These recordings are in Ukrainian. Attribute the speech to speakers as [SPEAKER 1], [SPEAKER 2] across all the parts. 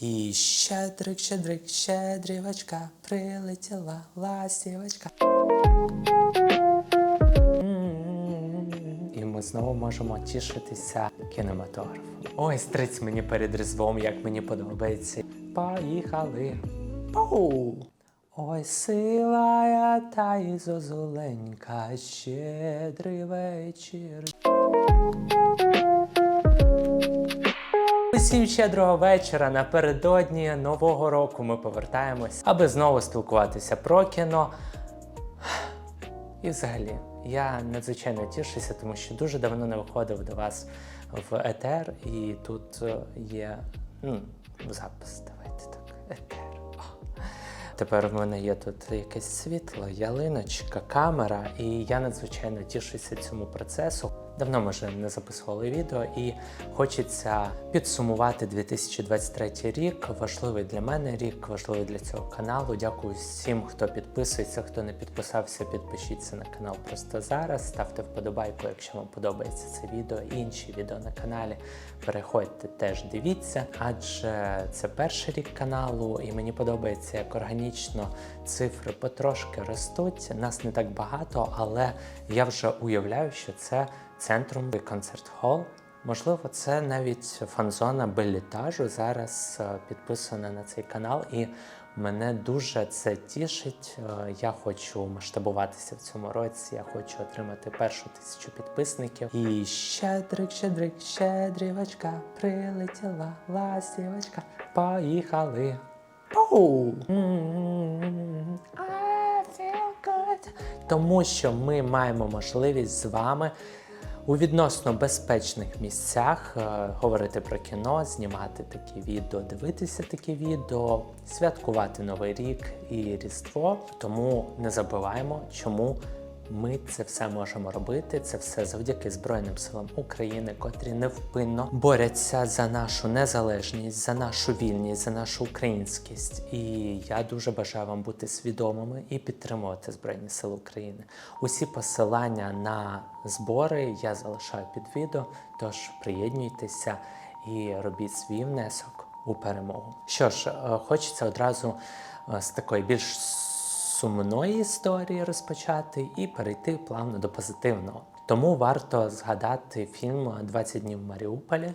[SPEAKER 1] І щедрик, щедрик, щедрівочка, прилетіла ластівочка. І ми знову можемо тішитися кінематографом. Ой, стриць мені перед різдвом, як мені подобається. Поїхали. Пау! Ой, сила я та й зозуленька, щедрий вечір. Усім щедрого вечора. Напередодні нового року ми повертаємось, аби знову спілкуватися про кіно. І взагалі, я надзвичайно тішуся, тому що дуже давно не виходив до вас в етер, і тут е, є ну, запис. Давайте так. Етер. О. Тепер в мене є тут якесь світло, ялиночка, камера, і я надзвичайно тішуся цьому процесу. Давно ми вже не записували відео, і хочеться підсумувати 2023 рік. Важливий для мене рік, важливий для цього каналу. Дякую всім, хто підписується, хто не підписався, підпишіться на канал просто зараз. Ставте вподобайку, якщо вам подобається це відео. Інші відео на каналі. Переходьте теж дивіться, адже це перший рік каналу, і мені подобається, як органічно цифри потрошки ростуть. Нас не так багато, але я вже уявляю, що це центром концерт-хол. Можливо, це навіть фан-зона белітажу зараз е, підписана на цей канал, і мене дуже це тішить. Е, Я хочу масштабуватися в цьому році. Я хочу отримати першу тисячу підписників. І щедрик, щедрик, щедрівочка, прилетіла ластівочка. Поїхали. Пау! I feel good. Тому що ми маємо можливість з вами у відносно безпечних місцях е, говорити про кіно, знімати такі відео, дивитися такі відео, святкувати Новий рік і Різдво. Тому не забуваємо, чому ми це все можемо робити. Це все завдяки Збройним силам України, котрі невпинно борються за нашу незалежність, за нашу вільність, за нашу українськість. І я дуже бажаю вам бути свідомими і підтримувати Збройні Сили України. Усі посилання на збори я залишаю під відео. Тож приєднуйтеся і робіть свій внесок у перемогу. Що ж, е, хочеться одразу е, з такої більш сумної історії розпочати і перейти плавно до позитивного. Тому варто згадати фільм «20 днів в Маріуполі.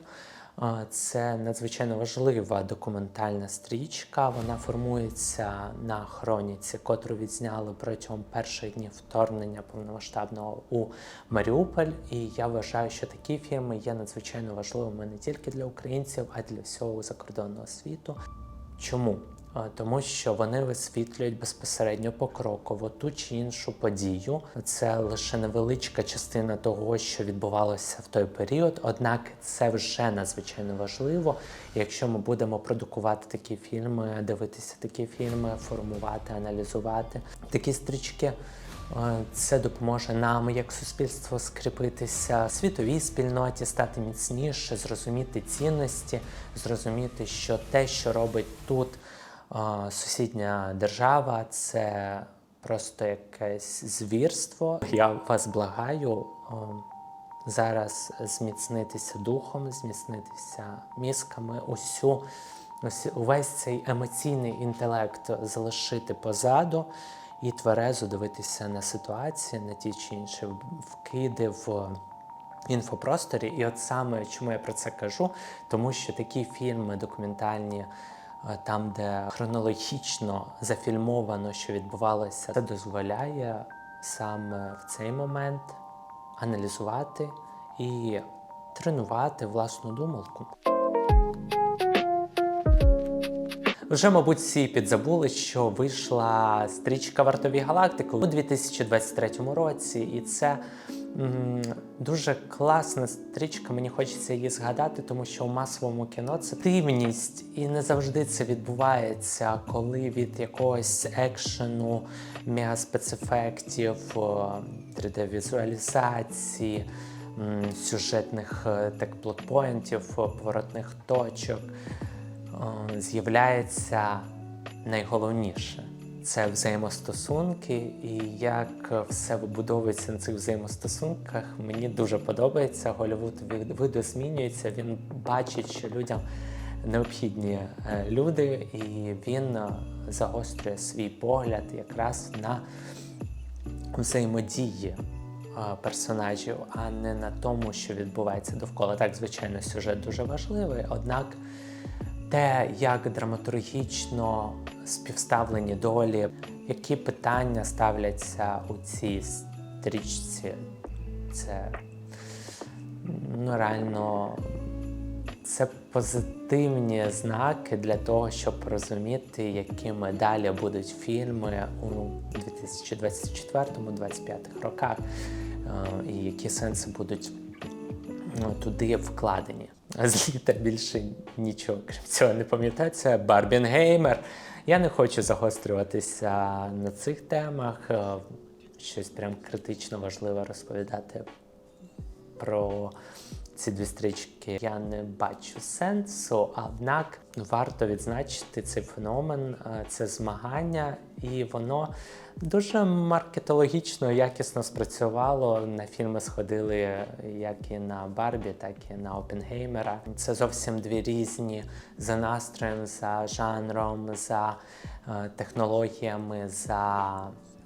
[SPEAKER 1] Це надзвичайно важлива документальна стрічка. Вона формується на хроніці, котру відзняли протягом перших днів вторгнення повномасштабного у Маріуполь. І я вважаю, що такі фільми є надзвичайно важливими не тільки для українців, а й для всього закордонного світу. Чому? Тому що вони висвітлюють безпосередньо покроково ту чи іншу подію. Це лише невеличка частина того, що відбувалося в той період. Однак це вже надзвичайно важливо. Якщо ми будемо продукувати такі фільми, дивитися такі фільми, формувати, аналізувати такі стрічки. е, Це допоможе нам, як суспільство, скріпитися світовій спільноті, стати міцніше, зрозуміти цінності, зрозуміти, що те, що робить тут сусідня держава, це просто якесь звірство. Я вас благаю зараз зміцнитися духом, зміцнитися мізками, усю, увесь цей емоційний інтелект залишити позаду і тверезо дивитися на ситуації, на ті чи інші вкиди в інфопросторі. І от саме чому я про це кажу, тому що такі фільми документальні. Е, Там, де хронологічно зафільмовано, що відбувалося, це дозволяє саме в цей момент аналізувати і тренувати власну думалку. Вже, мабуть, всі підзабули, що вийшла стрічка Вартові галактики у 2023 році, і це дуже класна стрічка. Мені хочеться її згадати, тому що у масовому кіно це дивність, і не завжди це відбувається, коли від якогось екшену, мегаспецефектів, 3D-візуалізації, сюжетних е, так плотпоінтів, поворотних точок з'являється найголовніше це взаємостосунки, і як все вибудовується на цих взаємостосунках. Мені дуже подобається. Голівуд ви- видозмінюється. Він бачить, що людям необхідні е, люди, і він е, загострює свій погляд якраз на взаємодії е, персонажів, а не на тому, що відбувається довкола. Так, звичайно, сюжет дуже важливий, однак те, як драматургічно співставлені долі, які питання ставляться у цій стрічці, це ну, реально це позитивні знаки для того, щоб розуміти, якими далі будуть фільми у 2024-2025 роках, е, і які сенси будуть ну, туди вкладені. З літа більше нічого крім цього не пам'ятаю. Це Барбінгеймер. Я не хочу загострюватися на цих темах, е, щось прям критично важливе розповідати про ці дві стрічки я не бачу сенсу, однак варто відзначити цей феномен, е, це змагання, і воно дуже маркетологічно якісно спрацювало. На фільми сходили як і на Барбі, так і на Опенгеймера. Це зовсім дві різні за настроєм, за жанром, за е, технологіями, за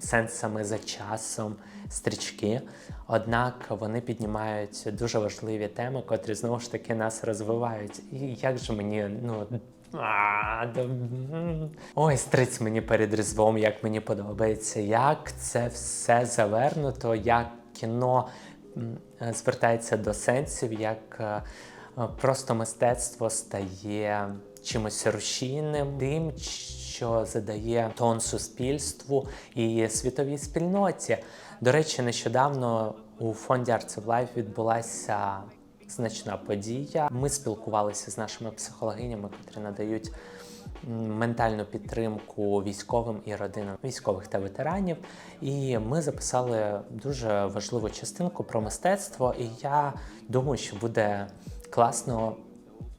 [SPEAKER 1] сенсами, за часом стрічки. Однак вони піднімають дуже важливі теми, котрі знову ж таки нас розвивають. І як же мені, ну. а, да. Ой, стриць мені перед різдвом, як мені подобається, як це все завернуто, як кіно звертається до сенсів, як е, просто мистецтво стає чимось рушійним, тим, що задає тон суспільству і світовій спільноті. До речі, нещодавно у фонді Arts of Life відбулася значна подія. Ми спілкувалися з нашими психологинями, які надають ментальну підтримку військовим і родинам військових та ветеранів. І ми записали дуже важливу частинку про мистецтво. І я думаю, що буде класно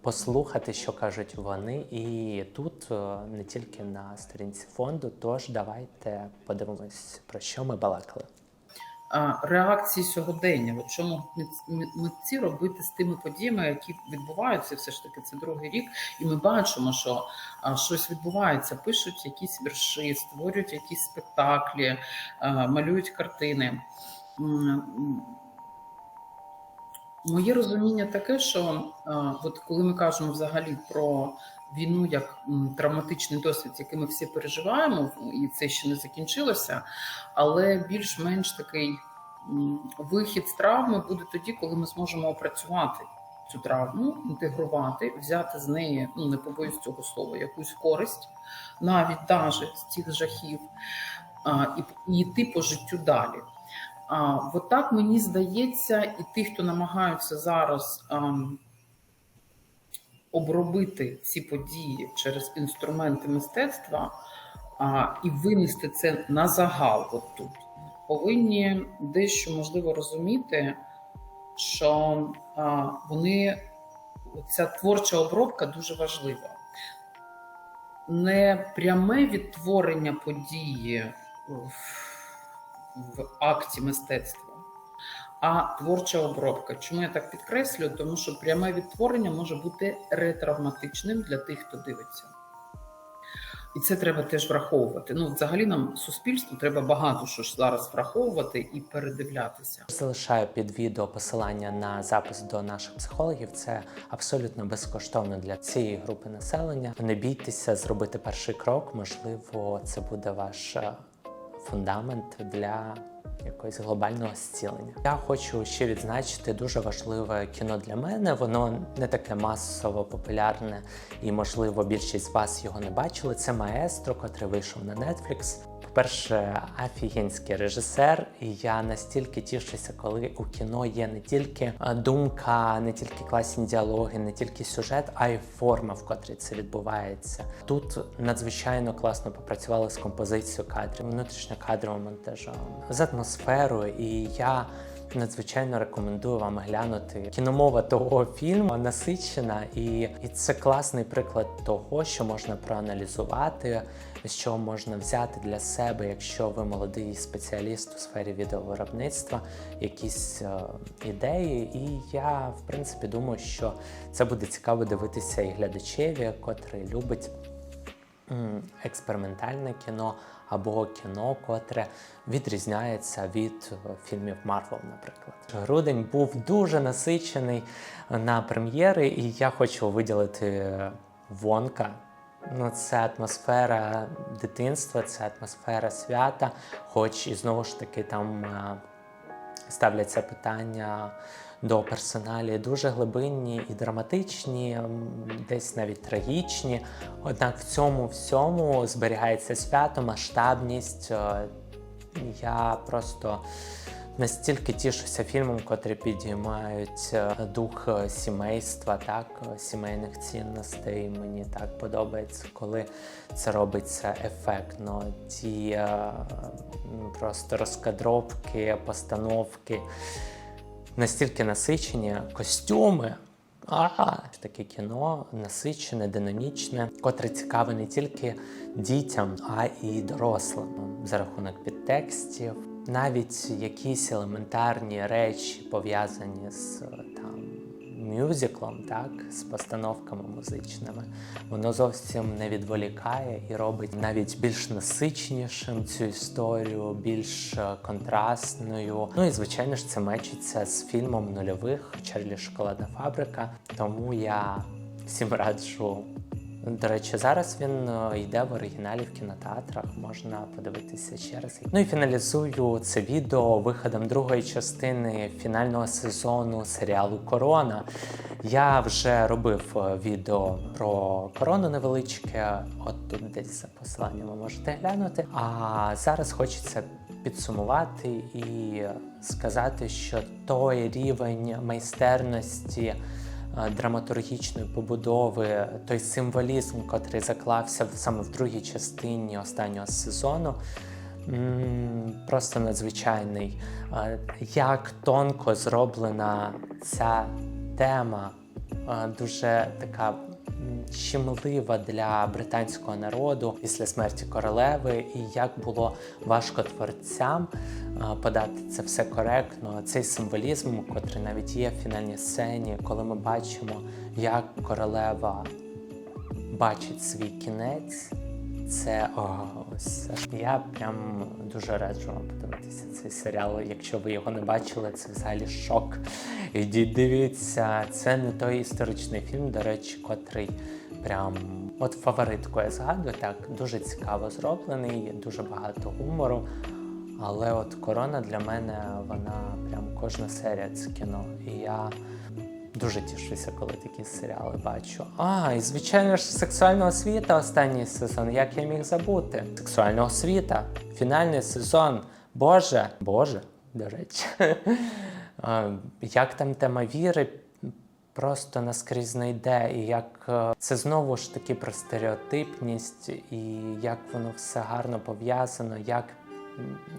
[SPEAKER 1] послухати, що кажуть вони, і тут е, не тільки на сторінці фонду. Тож давайте подивимось, про що ми балакали.
[SPEAKER 2] реакції сьогодення. От що митці робити з тими подіями, які відбуваються, все ж таки це другий рік, і ми бачимо, що щось відбувається, пишуть якісь вірші, створюють якісь спектаклі, малюють картини. Моє розуміння таке, що от коли ми кажемо взагалі про війну як травматичний досвід, який ми всі переживаємо, і це ще не закінчилося, але більш-менш такий вихід з травми буде тоді, коли ми зможемо опрацювати цю травму, інтегрувати, взяти з неї, ну не побоюсь цього слова, якусь користь, навіть даже з цих жахів, і, і йти по життю далі. А, от так мені здається, і ті, хто намагаються зараз ам, обробити ці події через інструменти мистецтва а, і винести це на загал, от тут, повинні дещо можливо розуміти, що а, вони ця творча обробка дуже важлива. Не пряме відтворення події в, акті мистецтва, а творча обробка. Чому я так підкреслюю? Тому що пряме відтворення може бути ретравматичним для тих, хто дивиться. І це треба теж враховувати. Ну, взагалі, нам суспільству треба багато що ж зараз враховувати і передивлятися.
[SPEAKER 1] Залишаю під відео посилання на запис до наших психологів. Це абсолютно безкоштовно для цієї групи населення. Не бійтеся зробити перший крок. Можливо, це буде ваш е, фундамент для якогось глобального зцілення. Я хочу ще відзначити дуже важливе кіно для мене. Воно не таке масово популярне, і можливо більшість з вас його не бачили. Це маестро, котрий вийшов на Netflix. По-перше, офігенський режисер, і я настільки тішуся, коли у кіно є не тільки е, думка, не тільки класні діалоги, не тільки сюжет, а й форма, в котрій це відбувається. Тут надзвичайно класно попрацювали з композицією кадрів, внутрішньокадровим монтажом, з атмосферою, і я надзвичайно рекомендую вам глянути. Кіномова того фільму насичена, і, і це класний приклад того, що можна проаналізувати, що можна взяти для себе, якщо ви молодий спеціаліст у сфері відеовиробництва, якісь е, ідеї. І я, в принципі, думаю, що це буде цікаво дивитися і глядачеві, котрий любить експериментальне кіно або кіно, котре відрізняється від е, фільмів Марвел, наприклад. Грудень був дуже насичений на прем'єри, і я хочу виділити е, Вонка. Ну, це атмосфера дитинства, це атмосфера свята, хоч і знову ж таки там е, ставляться питання до персоналі дуже глибинні і драматичні, десь навіть трагічні. Однак в цьому всьому зберігається свято, масштабність. Е, Я просто настільки тішуся фільмом, котрі підіймають е, дух е, сімейства, так, сімейних цінностей. Мені так подобається, коли це робиться ефектно. Ті просто розкадровки, постановки настільки насичені костюми. Ага, таке кіно насичене, динамічне, котре цікаве не тільки дітям, а і дорослим за рахунок підтекстів, навіть якісь елементарні речі пов'язані з там мюзиклом, так, з постановками музичними, воно зовсім не відволікає і робить навіть більш насичнішим цю історію, більш е, контрастною. Ну і звичайно ж це мечиться з фільмом нульових Чарлі Шоколадна фабрика. Тому я всім раджу. До речі, зараз він е, йде в оригіналі в кінотеатрах, можна подивитися ще раз. Ну і фіналізую це відео виходом другої частини фінального сезону серіалу Корона. Я вже робив е, відео про корону невеличке, от тут десь за посиланням ви можете глянути. А зараз хочеться підсумувати і сказати, що той рівень майстерності е, драматургічної побудови, той символізм, котрий заклався саме в другій частині останнього сезону. Просто надзвичайний. Е, Як тонко зроблена ця тема, е, дуже така щемлива для британського народу після смерті королеви, і як було важко творцям е, подати це все коректно. Цей символізм, котрий навіть є в фінальній сцені, коли ми бачимо, як королева бачить свій кінець. Це о, ось я прям дуже раджу вам подивитися цей серіал. Якщо ви його не бачили, це взагалі шок. Ідіть дивіться, це не той історичний фільм, до речі, котрий прям от фаворитку я згадую. Так дуже цікаво зроблений, дуже багато гумору. Але от корона для мене вона прям кожна серія це кіно. І я Дуже тішуся, коли такі серіали бачу. А, і звичайно ж, сексуальна освіта останній сезон. Як я міг забути? Сексуальна освіта, фінальний сезон. Боже, Боже, до речі. Як там тема віри просто наскрізь йде, і як е, це знову ж таки про стереотипність, і як воно все гарно пов'язано, як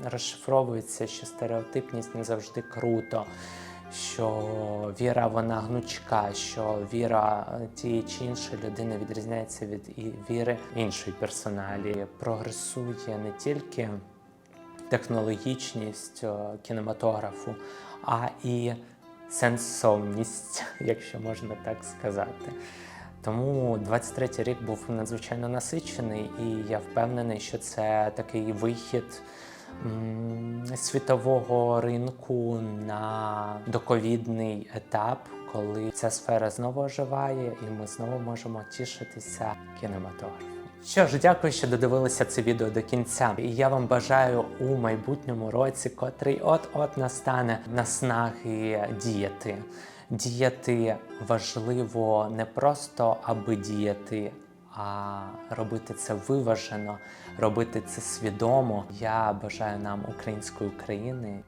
[SPEAKER 1] розшифровується, що стереотипність не завжди круто що віра вона гнучка, що віра е, тієї чи іншої людини відрізняється від віри іншої персоналі, прогресує не тільки технологічність е, кінематографу, а і сенсовність, якщо можна так сказати. Тому 23-й рік був надзвичайно насичений, і я впевнений, що це такий вихід світового ринку на доковідний етап, коли ця сфера знову оживає, і ми знову можемо тішитися кінематографом. Що ж, дякую, що додивилися це відео до кінця. І я вам бажаю у майбутньому році, котрий от-от настане наснаги діяти. Діяти важливо не просто аби діяти, а робити це виважено, робити це свідомо. Я бажаю нам української України.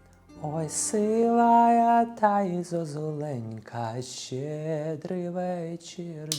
[SPEAKER 1] Ой, сила я та й зозуленька, щедрий вечір.